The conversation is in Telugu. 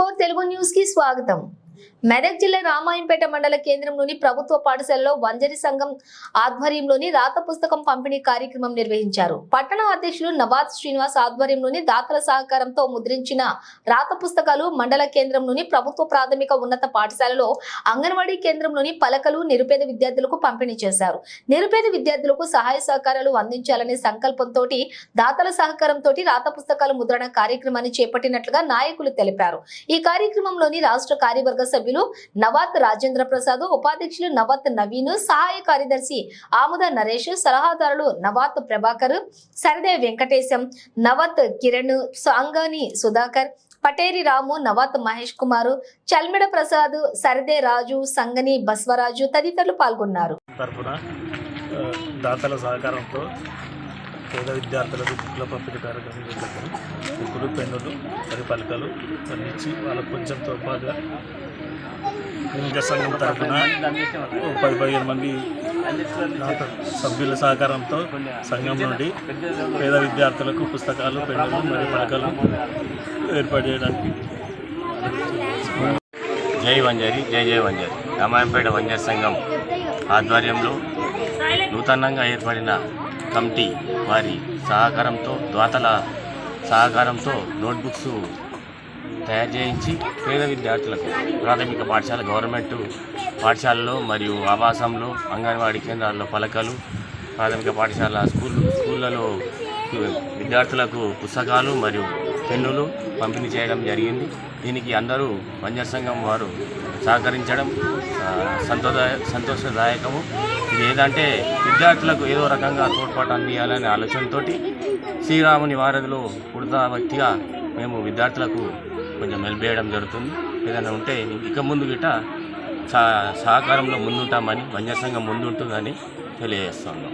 తెలుగు న్యూస్కి స్వాగతం. మెదక్ జిల్లా రామాయంపేట మండల కేంద్రంలోని ప్రభుత్వ పాఠశాలలో వంజరి సంఘం ఆధ్వర్యంలోని రాత పుస్తకం పంపిణీ కార్యక్రమం నిర్వహించారు. పట్టణ అధ్యక్షులు నవాజ్ శ్రీనివాస్ ఆధ్వర్యంలోని దాతల సహకారంతో ముద్రించిన రాత పుస్తకాలు మండల కేంద్రంలోని ప్రభుత్వ ప్రాథమిక ఉన్నత పాఠశాలలో అంగన్వాడీ కేంద్రంలోని పలకలు నిరుపేద విద్యార్థులకు పంపిణీ చేశారు. నిరుపేద విద్యార్థులకు సహాయ సహకారాలు అందించాలనే సంకల్పంతో దాతల సహకారంతో రాత పుస్తకాలు ముద్రణ కార్యక్రమాన్ని చేపట్టినట్లుగా నాయకులు తెలిపారు. ఈ కార్యక్రమంలోని రాష్ట్ర కార్యవర్గ సభ్యులు నవాత్ రాజేంద్ర ప్రసాద్ ఉపాధ్యక్షులు నవాత్ నవీన్ సహాయ కార్యదర్శి ఆముద నరేష్ సలహాదారులు నవాత్ ప్రభాకర్ సరదే వెంకటేశం నవత్ కిరణ్ సాంగాని సుధాకర్ పటేరి రాము నవాత్ మహేష్ కుమార్ చల్మిడ ప్రసాద్ సరదే రాజు సంగని బస్వరాజు తదితరులు పాల్గొన్నారు. దాతల సహకారంతో పేద విద్యార్థులకు బుక్ల పంపిణీ కార్యక్రమం చేపట్టారు బుక్కులు పెన్నులు మరి పలకలు అన్ని ఇచ్చి వాళ్ళకు కొంచెం తోపాగా ఇంకా సంఘం తరఫున పది పదిహేను మంది సభ్యుల సహకారంతో సంఘం నుండి పేద విద్యార్థులకు పుస్తకాలు పెన్నులు మరియు పలకలు ఏర్పాటు చేయడానికి జై వంజరి జై జై వంజరి. రామాయంపేట వంజారి సంఘం ఆధ్వర్యంలో నూతనంగా ఏర్పడిన కమిటీ వారి సహకారంతో ద్వాతల సహకారంతో నోట్బుక్స్ తయారు చేయించి పేద విద్యార్థులకు ప్రాథమిక పాఠశాల గవర్నమెంట్ పాఠశాలలో మరియు ఆవాసంలో అంగన్వాడీ కేంద్రాల్లో పలకలు ప్రాథమిక పాఠశాల స్కూల్ స్కూళ్ళలో విద్యార్థులకు పుస్తకాలు మరియు పెన్నులు పంపిణీ చేయడం జరిగింది. దీనికి అందరూ వంజర్ సంఘం వారు సహకరించడం సంతోదాయ సంతోష సంతోషదాయకము. ఇది ఏదంటే విద్యార్థులకు ఏదో రకంగా తోడ్పాటు అందియాలనే ఆలోచనతోటి శ్రీరాముని వారధిలో పుడతా వ్యక్తిగా మేము విద్యార్థులకు కొంచెం హెల్ప్ చేయడం జరుగుతుంది. ఏదైనా ఉంటే ఇక ముందు గిట సహకారంలో ముందుంటామని వంజర్ సంఘం ముందుంటుందని తెలియజేస్తున్నాం